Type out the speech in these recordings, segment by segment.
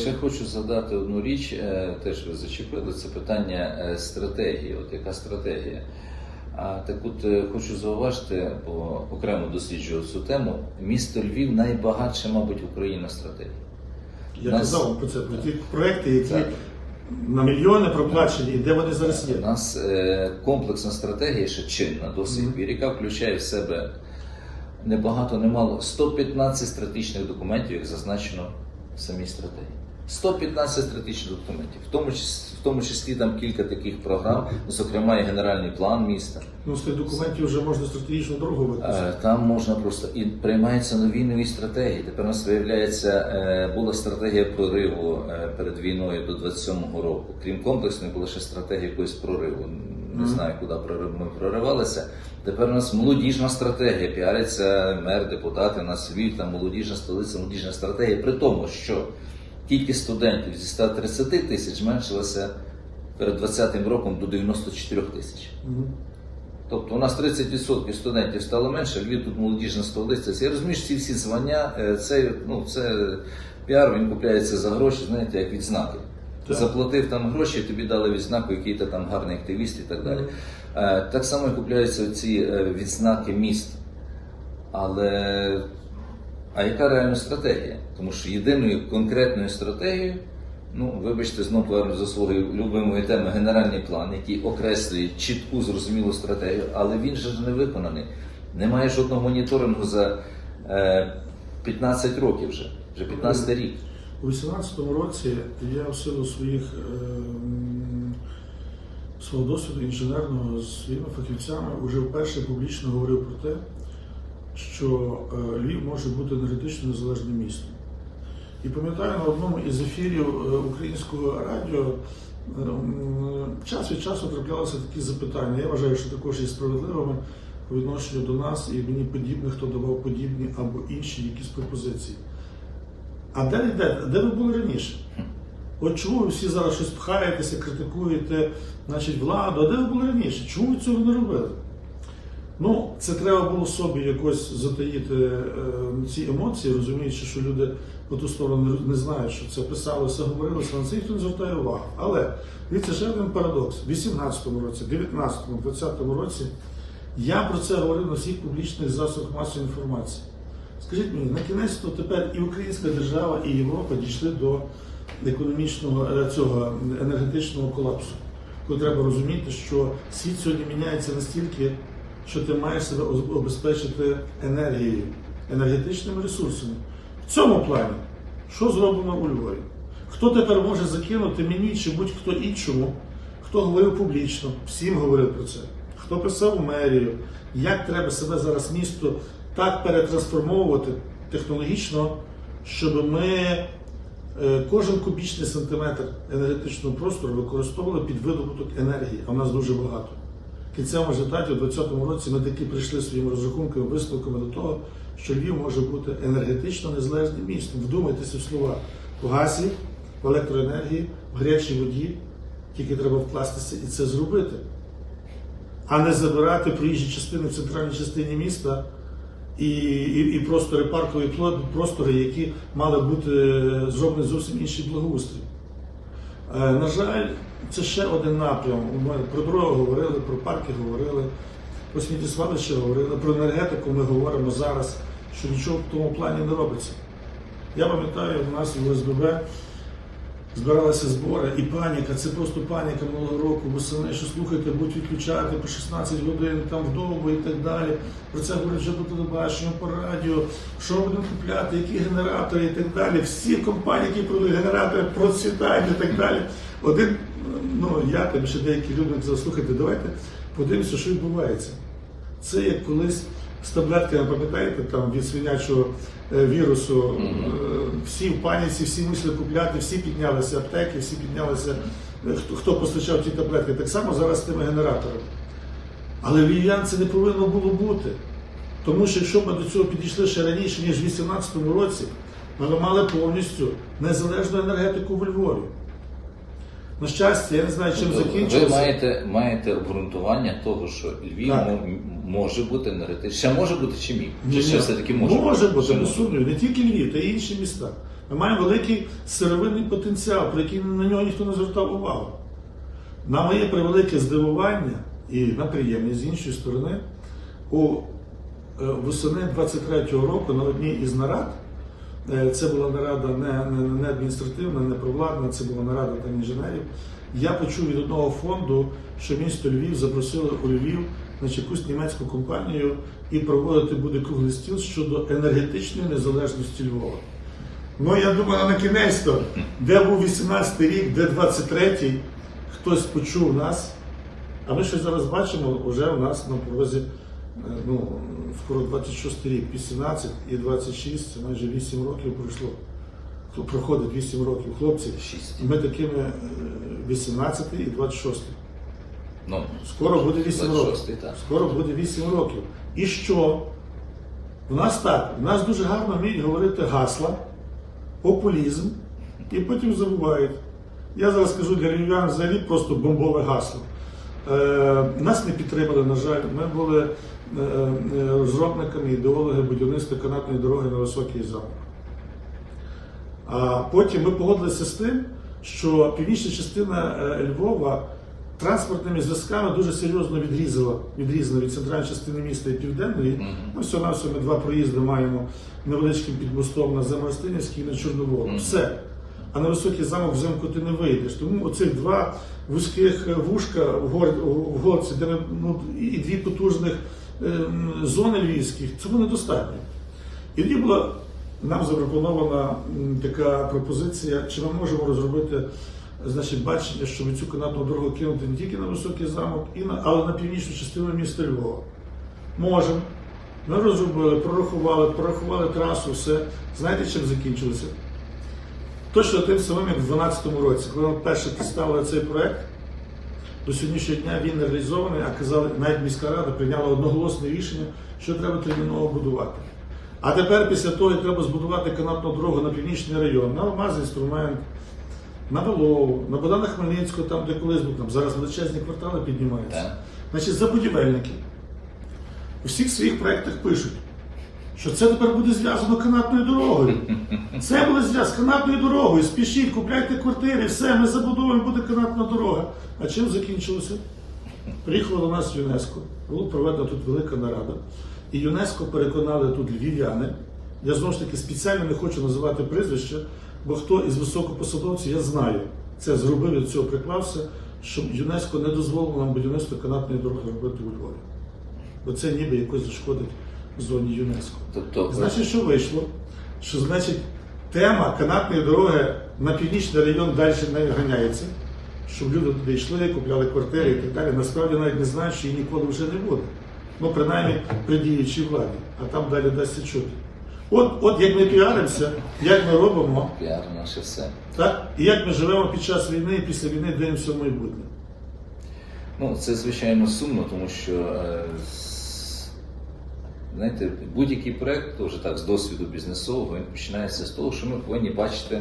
Ще хочу задати одну річ, е, теж ви зачепили, це питання е, стратегії. От яка стратегія? А так от е, хочу зауважити, бо окремо досліджував цю тему. Місто Львів найбагатше, мабуть, в Україні на стратегії. Я Нас- казав про це, про ті проекти, які Так. на мільйони проплачені, і де вони зараз є. У нас комплексна стратегія ще чинна до сих Мгм. пір, яка включає в себе небагато, немало 115 стратегічних документів, як зазначено в самій стратегії. 115 стратегічних документів, в тому числі, в тому числі там кілька таких програм, зокрема і генеральний план міста. Ну, з тих документів вже можна стратегічну дорогу виписати. Е, Там можна просто і приймаються нові нові стратегії. Тепер у нас виявляється, е, була стратегія прориву е, перед війною до 27-го року. Крім комплексної, була ще стратегія якогось прориву. Не знаю, куди ми проривалися. Тепер у нас молодіжна стратегія. Піариться мер, депутати на Львів, там молодіжна столиця, молодіжна стратегія. При тому, що кількість студентів зі 130 тисяч зменшилася перед 20-м роком до 94 тисяч. Мгм. Тобто у нас 30% студентів стало менше, Львів тут молодіжна столиця. Я розумію, що ці всі звання, е, це, ну, це піар, він купляється за гроші, знаєте, як відзнаки. Ти Так. заплатив там гроші, тобі дали відзнаку, який ти там гарний активіст і так далі. Е, Так само і купляються ці е, відзнаки міст. Але а яка реальна стратегія? Тому що єдиною конкретною стратегією, ну вибачте, знову за своєї любимої теми генеральний план, який окреслює чітку зрозумілу стратегію, але він же ж не виконаний. Немає жодного моніторингу за е, 15 років вже, вже 15 рік. У 2018 році я в силу своїх ем, свого досвіду інженерного з своїми фахівцями вже вперше публічно говорив про те, що е, Львів може бути енергетично незалежним містом. І пам'ятаю на одному із ефірів е, українського радіо ем, час від часу траплялися такі запитання. Я вважаю, що також є справедливими по відношенню до нас і мені подібних, хто давав подібні або інші якісь пропозиції. А де йдете? Де ви були раніше? От чому ви всі зараз щось пхаєтеся, критикуєте, значить, владу, а де ви були раніше? Чому ви цього не робили? Ну, це треба було собі якось затаїти е, ці емоції, розуміючи, що люди по ту сторону не, знають, що це писалося, говорилося, на це ніхто не звертає увагу. Але дивіться, ще один парадокс. В 18-му році, 19-му, 20-му році я про це говорив на всіх публічних засобах масової інформації. Скажіть мені, на кінець то тепер і Українська держава, і Європа дійшли до економічного е, цього енергетичного колапсу. Коли треба розуміти, що світ сьогодні міняється настільки, що ти маєш себе обезпечити енергією, енергетичними ресурсами. В цьому плані, що зроблено у Львові? Хто тепер може закинути мені чи будь-хто іншому, хто говорив публічно, всім говорив про це, хто писав у мерію, як треба себе зараз місто так перетрансформовувати технологічно, щоб ми е, кожен кубічний сантиметр енергетичного простору використовували під видобуток енергії, а в нас дуже багато. В кінцевому результаті у 2020 році ми таки прийшли своїми розрахунками, висновками до того, що Львів може бути енергетично незалежним містом. Вдумайтеся в слова в газі, в електроенергії, в гарячій воді. Тільки треба вкластися і це зробити, а не забирати проїжджі частини в центральній частині міста і, і, і простори, паркові простори, які мали бути е, зроблені зовсім інший благоустрій. Е, На жаль, це ще один напрям. Ми про дорогу говорили, про парки говорили, про сміттєзвалище говорили, про енергетику ми говоримо зараз, що нічого в тому плані не робиться. Я пам'ятаю, у нас в ОСББ збиралися збори, і паніка, це просто паніка минулого року, восени, що слухайте, будуть відключати по 16 годин там вдома і так далі. Про це говорять вже по телебаченню, по радіо, що будемо купляти, які генератори і так далі. Всі компанії, які продають генератори, процвітають і так далі. Один, ну я там ще деякі люди казали, слухайте, давайте подивимося, що відбувається. Це як колись з таблетками, пам'ятаєте, там від свинячого е, вірусу. е, Всі в паніці, всі мусили купляти, всі піднялися аптеки, всі піднялися, е, хто, хто постачав ті таблетки. Так само зараз з тими генераторами. Але львів'ян це не повинно було бути. Тому що якщо ми до цього підійшли ще раніше, ніж в 2018 році, ми мали повністю незалежну енергетику в Львові. На щастя, я не знаю, чим Тобто закінчилося. Ви маєте, маєте обґрунтування того, що Львів Так. може бути енергетичним. Ще може бути чи міг? Ні, Чи ще ні. все-таки може? Може бути, Ще без сумніву. Не тільки Львів, та й інші міста. Ми маємо великий сировинний потенціал, про який на нього ніхто не звертав увагу. На моє превелике здивування і на приємність з іншої сторони, у е, восени 23-го року на одній із нарад, це була нарада не, не, не адміністративна, не провладна, це була нарада там інженерів. Я почув від одного фонду, що місто Львів запросило у Львів значить, якусь німецьку компанію і проводити буде круглий стіл щодо енергетичної незалежності Львова. Ну я думаю, на кінець то, де був 18-й рік, де 23-й, хтось почув нас. А ми щось зараз бачимо, вже у нас на порозі е, ну, скоро 26 рік, 18 і 26, це майже 8 років пройшло. Хто Проходить 8 років, хлопці. І ми такими е, 18 і 26. Ну, Скоро буде 8 років. так. Скоро буде 8 років. І що? У нас так, у нас дуже гарно вміють говорити гасла, популізм, і потім забувають. Я зараз скажу для львів'ян взагалі просто бомбове гасло. Е, нас не підтримали, на жаль. Ми були е, е, розробниками, ідеологи будівництва канатної дороги на високий замок. А потім ми погодилися з тим, що північна частина е, Львова транспортними зв'язками дуже серйозно відрізала, відрізана від центральної частини міста і південної. Мгм. Ну, все на все ми два проїзди маємо невеличким підмостом на Замарстинівський і на Чорноволу. Все. А на високий замок взимку ти не вийдеш. Тому оцих два вузьких е, вушка в, горці, де ну, і дві потужних зони львівських, цього недостатньо. І тоді була нам запропонована така пропозиція, чи ми можемо розробити значить, бачення, щоб цю канатну дорогу кинути не тільки на високий замок, але на північну частину міста Львова. Можемо. Ми розробили, прорахували, прорахували трасу, все. Знаєте, чим закінчилося? Точно тим самим, як в 2012 році, коли ми перше представили цей проект, до сьогоднішнього дня він не реалізований, а казали, навіть міська рада прийняла одноголосне рішення, що треба терміново будувати. А тепер, після того, як треба збудувати канатну дорогу на північний район, на Алмаз інструмент, на Волову, на Богдана Хмельницького, там, де колись був, там зараз величезні квартали піднімаються. Значить, забудівельники у всіх своїх проєктах пишуть, що це тепер буде зв'язано канатною дорогою. Це буде зв'язано канатною дорогою. Спішіть, купляйте квартири, все, ми забудовуємо, буде канатна дорога. А чим закінчилося? Приїхало до нас ЮНЕСКО, була проведена тут велика нарада. І ЮНЕСКО переконали тут львів'яни. Я знову ж таки спеціально не хочу називати прізвища, бо хто із високопосадовців, я знаю, це зробив і до цього приклався, щоб ЮНЕСКО не дозволило нам будівництво канатної дороги робити у Львові. Бо це ніби якось зашкодить зоні ЮНЕСКо. Тобто, Значить, що вийшло? Що значить тема канатної дороги на північний район далі не ганяється, щоб люди туди йшли, купляли квартири і так далі. Насправді навіть не знають, що її ніколи вже не буде. Ну, принаймні при діючій владі, а там далі дасться чути. От, от як ми піаримося, як ми робимо, піар наше все. так? і як ми живемо під час війни і після війни дивимося в майбутнє. Ну, це звичайно сумно, тому що е, знаєте, будь-який проект, то вже так з досвіду бізнесового, він починається з того, що ми повинні бачити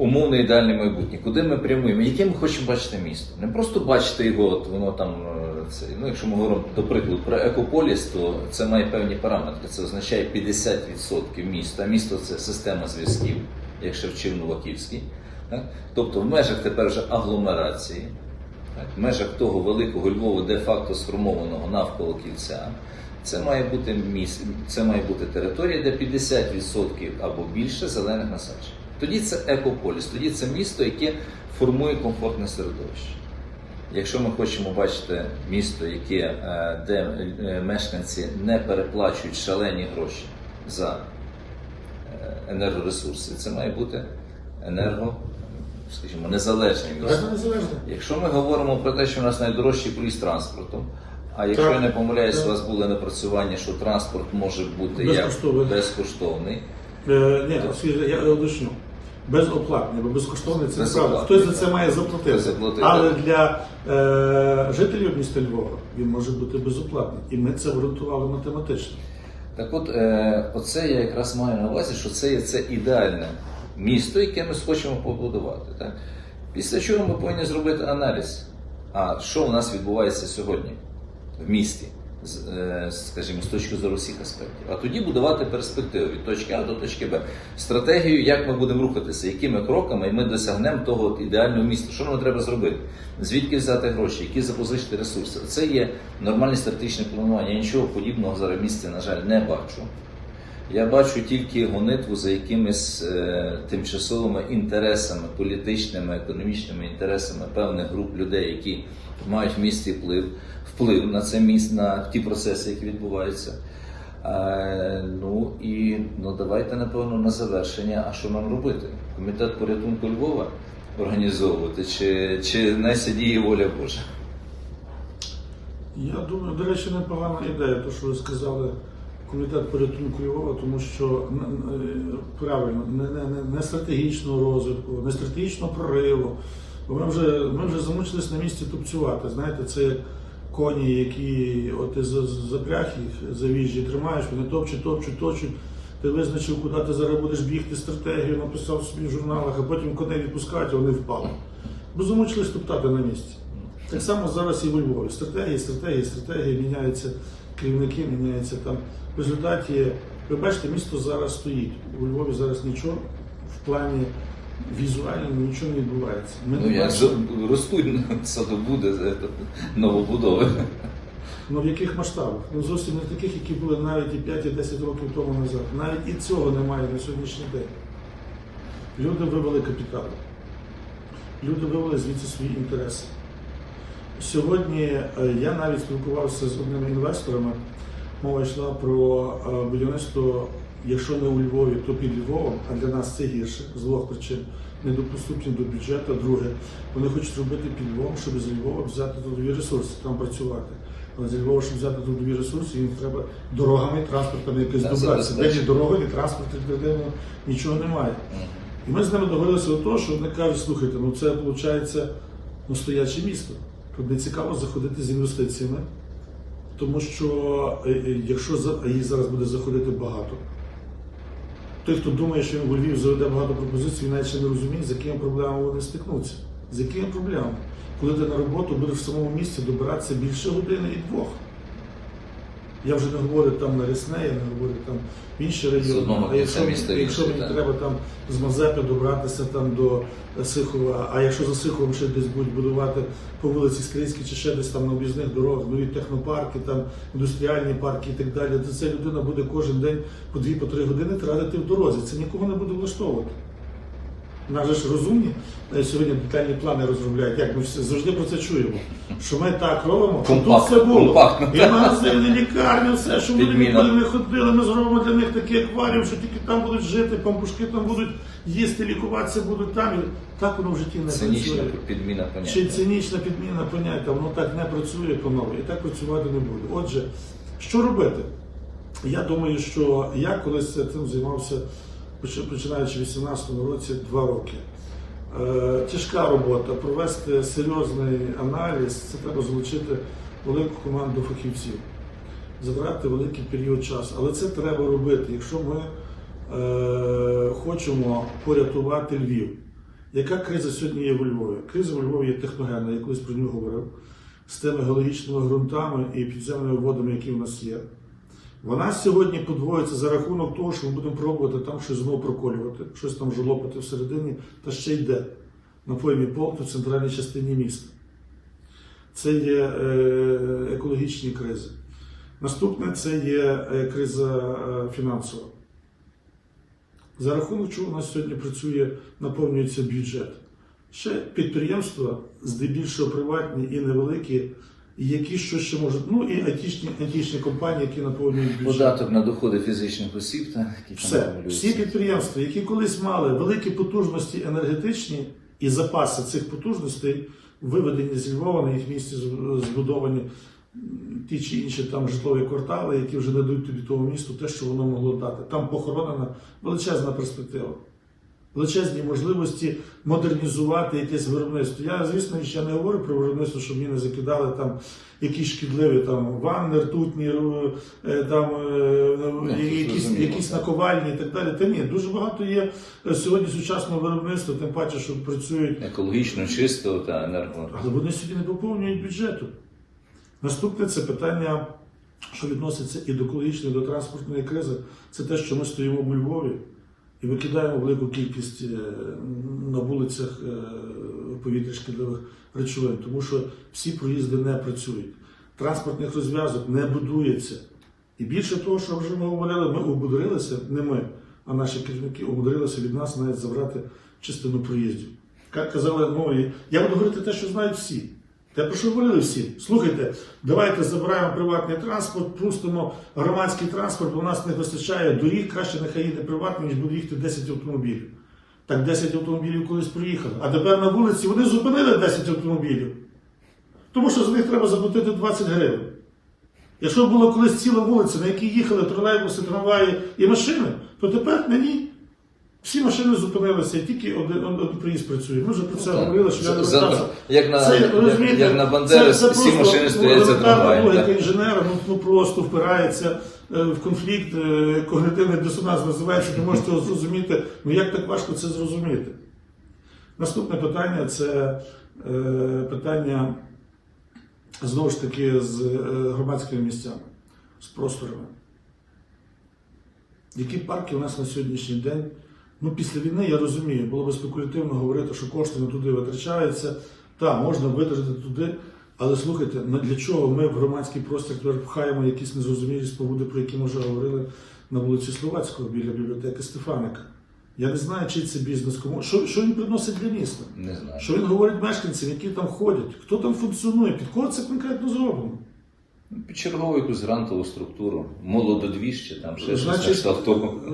умовне ідеальне майбутнє, куди ми прямуємо, яке ми хочемо бачити місто. Не просто бачити його, от воно там е, це. Ну, якщо ми говоримо до прикладу про екополіс, то це має певні параметри. Це означає 50% міста. Місто це система зв'язків, як Шевчив Новаківський. Тобто в межах тепер вже агломерації. Так, в межах того великого Львова, де-факто сформованого навколо кільця, це має бути міс... це має бути територія, де 50% або більше зелених насаджень. Тоді це екополіс, тоді це місто, яке формує комфортне середовище. Якщо ми хочемо бачити місто, яке, е, де е, мешканці не переплачують шалені гроші за е, енергоресурси, це має бути енерго, скажімо, незалежне місто. Якщо ми говоримо про те, що у нас найдорожчий проїзд транспортом, а якщо Так. я не помиляюсь, Так. у вас були напрацювання, що транспорт може бути Безкоштовний. як безкоштовний. Е, ні, скажіть, я уточню. Безоплатний, бо безкоштовний це неправда. Хтось за це має заплатити. Заплатити. Але для е, жителів міста Львова він може бути безоплатний. І ми це обґрунтували математично. Так от, е, оце я якраз маю на увазі, що це є це ідеальне місто, яке ми хочемо побудувати. Так? Після чого ми повинні зробити аналіз. А що у нас відбувається сьогодні в місті? е, скажімо, з точки зору всіх аспектів. А тоді будувати перспективу від точки А до точки Б. Стратегію, як ми будемо рухатися, якими кроками ми досягнемо того ідеального міста. Що нам треба зробити? Звідки взяти гроші, які запозичити ресурси? Це є нормальне стратегічне планування. Я нічого подібного зараз в місті, на жаль, не бачу. Я бачу тільки гонитву за якимись е, тимчасовими інтересами, політичними, економічними інтересами певних груп людей, які мають в місті вплив, вплив на це місце, на ті процеси, які відбуваються. Е, ну і ну давайте напевно на завершення. А що нам робити? Комітет порятунку Львова організовувати, чи, чи несе діє воля Божа? Я думаю, до речі, непогана ідея, то, що ви сказали, комітет порятунку Львова, тому що е, правильно, не, не, не, стратегічного розвитку, не стратегічного прориву. Бо ми вже, ми вже замучились на місці тупцювати. Знаєте, це коні, які от ти запряг їх за віжі, тримаєш, вони топчуть, топчуть, топчуть. Ти визначив, куди ти зараз будеш бігти, стратегію, написав собі в журналах, а потім коней відпускають, а вони впали. Бо замучились топтати на місці. Так само зараз і в Львові. Стратегії, стратегії, стратегії міняються, керівники міняються там. В результаті, ви бачите, місто зараз стоїть. У Львові зараз нічого в плані візуальному нічого не відбувається. Ми Ну не як бачимо, ж ростуть садобуди, е, новобудови. ну в яких масштабах? Ну зовсім не таких, які були навіть і 5, і 10 років тому назад. Навіть і цього немає на сьогоднішній день. Люди вивели капітал. Люди вивели звідси свої інтереси. Сьогодні е, я навіть спілкувався з одними інвесторами. Мова йшла про е, будівництво, якщо не у Львові, то під Львовом, а для нас це гірше з двох причин. Недопоступні до бюджету. Друге, вони хочуть робити під Львовом, щоб з Львова взяти трудові ресурси, там працювати. Але з Львова, щоб взяти трудові ресурси, їм треба дорогами, транспортами якось добратися. Де ні дороги, ні транспорту, ні нічого немає. І ми з ними договорилися до того, що вони кажуть, слухайте, ну це виходить ну, стояче місто. Тут не цікаво заходити з інвестиціями, тому що е, е, якщо їх зараз буде заходити багато, той, хто думає, що він у Львів заведе багато пропозицій, він навіть ще не розуміє, з якими проблемами вони стикнуться. З якими проблемами? Коли ти на роботу будеш в самому місці добиратися більше години і двох. Я вже не говорю там на Рясне, я не говорю там в інші райони. а якщо, міста якщо мені так. треба там з Мазепи добратися там до Сихова, а якщо за Сиховом ще десь будуть будувати по вулиці Скринській чи ще десь там на об'їзних дорогах, нові технопарки, там індустріальні парки і так далі, то ця людина буде кожен день по 2-3 години тратити в дорозі. Це нікого не буде влаштовувати. Нас же ж розумні е, сьогодні детальні плани розробляють. Як ми всі завжди про це чуємо. Що ми так робимо, щоб тут все було. І магазини, лікарні, все, що вони ніколи не ходили. Ми зробимо для них такий акваріум, що тільки там будуть жити, пампушки там будуть їсти, лікуватися будуть там. І так воно в житті не Цинічна працює. підміна Чи цинічна підміна поняття, воно так не працює панове, і так працювати не буде. Отже, що робити? Я думаю, що я колись цим займався, починаючи в 18-му році, два роки. Е, тяжка робота, провести серйозний аналіз, це треба залучити велику команду фахівців, забрати великий період часу. Але це треба робити, якщо ми е, хочемо порятувати Львів. Яка криза сьогодні є в Львові? Криза в Львові є техногенна, я колись про нього говорив, з тими геологічними ґрунтами і підземними водами, які в нас є. Вона сьогодні подвоїться за рахунок того, що ми будемо пробувати там щось знову проколювати, щось там жолопати всередині, та ще йде на поймі полту в центральній частині міста. Це є е, екологічні кризи. Наступне це є е, криза е, фінансова. За рахунок чого у нас сьогодні працює, наповнюється бюджет. Ще підприємства, здебільшого приватні і невеликі, і які що ще можуть, ну і айтішні, айтішні компанії, які наповнюють бюджет. Податок на доходи фізичних осіб, та, які Все, всі підприємства, які колись мали великі потужності енергетичні і запаси цих потужностей, виведені з Львова, на їх місці збудовані ті чи інші там житлові квартали, які вже не дають тобі того місту, те, що воно могло дати. Там похоронена величезна перспектива. Величезні можливості модернізувати якесь виробництво. Я, звісно, ще не говорю про виробництво, щоб мені не закидали там якісь шкідливі там ванни, ртутні, е, там е, Ну, якісь, якісь так. наковальні і так далі. Та ні, дуже багато є сьогодні сучасного виробництва, тим паче, що працюють Екологічно чисто та енерго. але вони сьогодні не поповнюють бюджету. Наступне це питання що відноситься і до екологічної, і до транспортної кризи, це те, що ми стоїмо у Львові і викидаємо велику кількість е, на вулицях е, повітря шкідливих речовин, тому що всі проїзди не працюють. Транспортних розв'язок не будується. І більше того, що вже ми говорили, ми обудрилися, не ми, а наші керівники обудрилися від нас навіть забрати частину проїздів. Як казали, ну, я буду говорити те, що знають всі. Те, про що говорили всі. Слухайте, давайте забираємо приватний транспорт, пустимо громадський транспорт, бо у нас не вистачає доріг, краще нехай їде приватний, ніж буде їхати 10 автомобілів. Так 10 автомобілів колись приїхали. А тепер на вулиці вони зупинили 10 автомобілів. Тому що за них треба заплатити 20 гривень. Якщо була колись ціла вулиця, на якій їхали тролейбуси, трамваї і машини, то тепер на ній всі машини зупинилися, і тільки один, один приїзд працює. Ми вже про це говорили, що я не За- як на, Це, як, як на Бандери, це- це всі просто, машини ну, стоять за елементарна трамваєм. логіка інженера, ну, ну просто впирається е, в конфлікт, е, когнитивний дисонанс називається, не можете його зрозуміти. Ну як так важко це зрозуміти? Наступне питання це е, питання знову ж таки з е, громадськими місцями, з просторами. Які парки у нас на сьогоднішній день? Ну, після війни я розумію, було би спекулятивно говорити, що кошти не туди витрачаються. Так, можна витратити туди, але слухайте, для чого ми в громадський простір тепер пхаємо якісь незрозумілі споруди, про які ми вже говорили на вулиці Словацького біля бібліотеки Стефаника. Я не знаю, чий це бізнес, кому що, що він приносить для міста. Не знаю. Що він говорить мешканцям, які там ходять, хто там функціонує, під кого це конкретно зроблено. Під чергову якусь грантову структуру, молододвіжче, там ще щось на Значить, кшталт.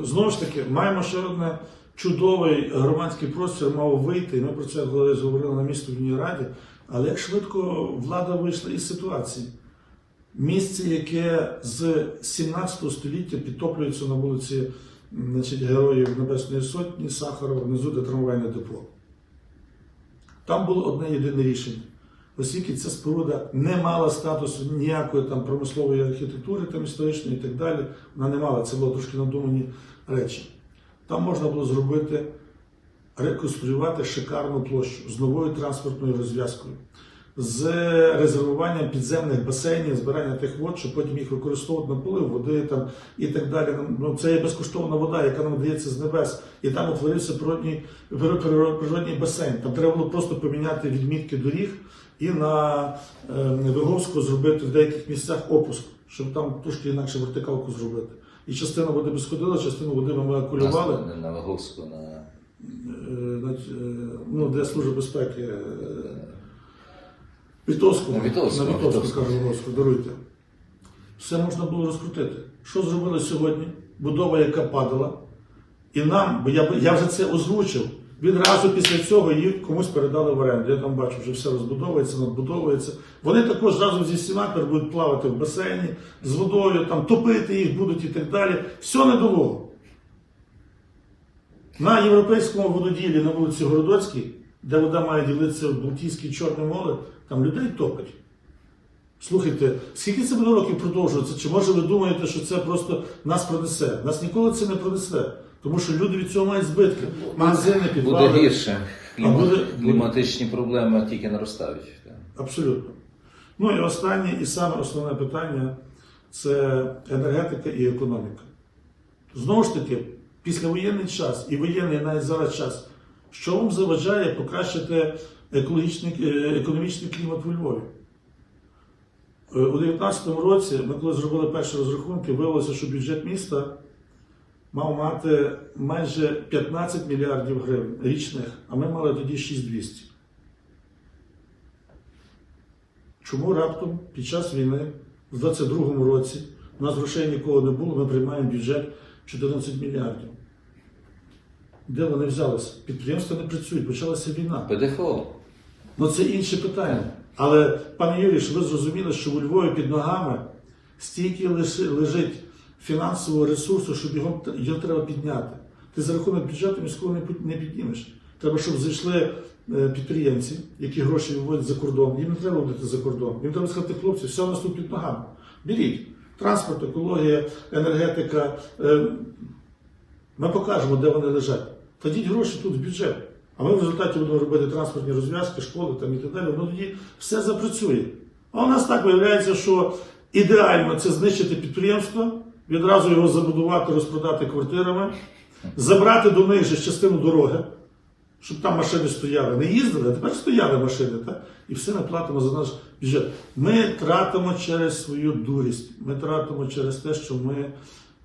Знову ж таки, маємо ще одне чудовий громадський простір мав вийти. і Ми про це колись говорили на містобній раді. Але як швидко влада вийшла із ситуації? Місце, яке з 17 століття підтоплюється на вулиці значить, Героїв Небесної Сотні, Сахарова, внизу де трамвайне депо. Там було одне єдине рішення. Оскільки ця споруда не мала статусу ніякої там промислової архітектури, там історичної і так далі, вона не мала, це було трошки надумані речі. Там можна було зробити, реконструювати шикарну площу з новою транспортною розв'язкою, з резервуванням підземних басейнів, збирання тих вод, щоб потім їх використовувати на полив води там, і так далі. Ну, це є безкоштовна вода, яка нам дається з небес. І там утворився природній, прир- прир- природній басейн. Там треба було просто поміняти відмітки доріг і на е, Виговську зробити в деяких місцях опуск, щоб там трошки інакше вертикалку зробити. І частина води би сходила, частину води ми акулювали. На Ваговську, на Е, е, ну, де служба безпеки. е, Вітовську. На Вітовську, На Вітовську, Вітовську. кажу Вітовську, даруйте. Все можна було розкрутити. Що зробили сьогодні? Будова, яка падала. І нам, бо я, я вже це озвучив, відразу після цього їх комусь передали в оренду. Я там бачу, вже все розбудовується, надбудовується. Вони також разом зі всіма будуть плавати в басейні з водою, там топити їх будуть і так далі. Все недолого. На європейському вододілі на вулиці Городоцькій, де вода має ділитися в Балтійське Чорне море, там людей топить. Слухайте, скільки це буде років продовжуватися? Чи може ви думаєте, що це просто нас пронесе? Нас ніколи це не пронесе, тому що люди від цього мають збитки. Магазини, буде гірше. А буде- Кліматичні проблеми тільки наростають. Абсолютно. Ну і останнє, і саме основне питання це енергетика і економіка. Знову ж таки, післявоєнний час і воєнний навіть зараз час, що вам заважає покращити екологічний, е, економічний клімат у Львові? Е, У 2019 році ми коли зробили перші розрахунки, виявилося, що бюджет міста мав мати майже 15 мільярдів гривень річних, а ми мали тоді 6200. Чому раптом під час війни, в 22-му році, у нас грошей ніколи не було, ми приймаємо бюджет 14 мільярдів. Де вони взялися? Підприємства не працюють, почалася війна. ПДФО. Ну це інше питання. Але, пане Юрій, ви зрозуміли, що у Львові під ногами стільки лежить фінансового ресурсу, щоб його, його треба підняти. Ти за рахунок бюджету міського не піднімеш. Треба, щоб зайшли е, підприємці, які гроші виводять за кордон. Їм не треба водити за кордон. Їм треба сказати, хлопці, все у нас тут під ногами. Беріть. Транспорт, екологія, енергетика. Е, Ми покажемо, де вони лежать. Кладіть гроші тут в бюджет. А ми в результаті будемо робити транспортні розв'язки, школи там і так далі. Воно тоді все запрацює. А у нас так виявляється, що ідеально це знищити підприємство, відразу його забудувати, розпродати квартирами, забрати до них же частину дороги, щоб там машини стояли. Не їздили, а тепер стояли машини, так? і все ми платимо за наш бюджет. Ми тратимо через свою дурість, ми тратимо через те, що ми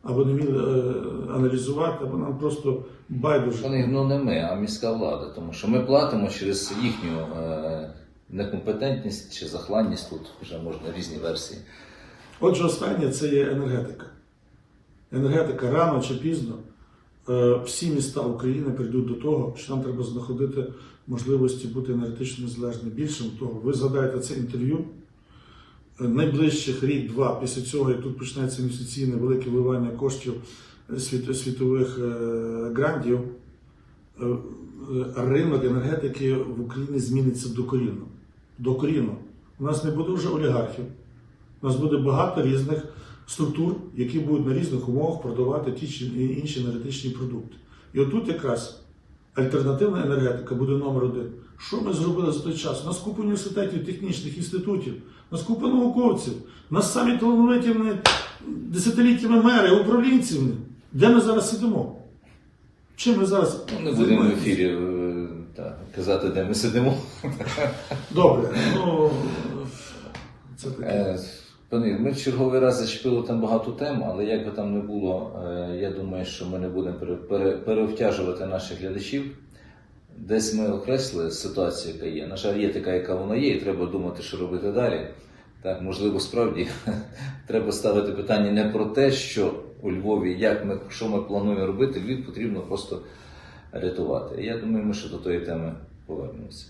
або не вміли е, аналізувати, або нам просто байдуже. Вони ну не ми, а міська влада, тому що ми платимо через їхню е, некомпетентність чи захланність. Тут вже можна різні версії. Отже, останнє це є енергетика. Енергетика рано чи пізно е, всі міста України прийдуть до того, що нам треба знаходити можливості бути енергетично незалежними. Більше того, ви згадаєте це інтерв'ю. Е, Найближчих рік-два після цього, як тут почнеться інвестиційне велике вливання коштів е, світ- світових грантів, ринок енергетики в Україні зміниться докорінно. Докорінно. У нас не буде вже олігархів. У нас буде багато різних структур, які будуть на різних умовах продавати ті чи інші енергетичні продукти. І отут якраз альтернативна енергетика буде номер один. Що ми зробили за той час? У нас купа університетів, технічних інститутів, у нас купа науковців, у нас самі талановиті десятиліттями мери, управлінці. вони. Де ми зараз сидимо? Чим ми зараз Ну, не будемо в ефірі е, та, казати, де ми сидимо. Добре, ну це таке. Ми в черговий раз зачепили там багато тем, але як би там не було, е, я думаю, що ми не будемо пере- пере- переобтяжувати наших глядачів. Десь ми окреслили ситуацію, яка є. На жаль, є така, яка вона є, і треба думати, що робити далі. Так, можливо, справді треба ставити питання не про те, що у Львові, як ми, що ми плануємо робити, Львів потрібно просто рятувати. Я думаю, ми ще до тої теми повернемося.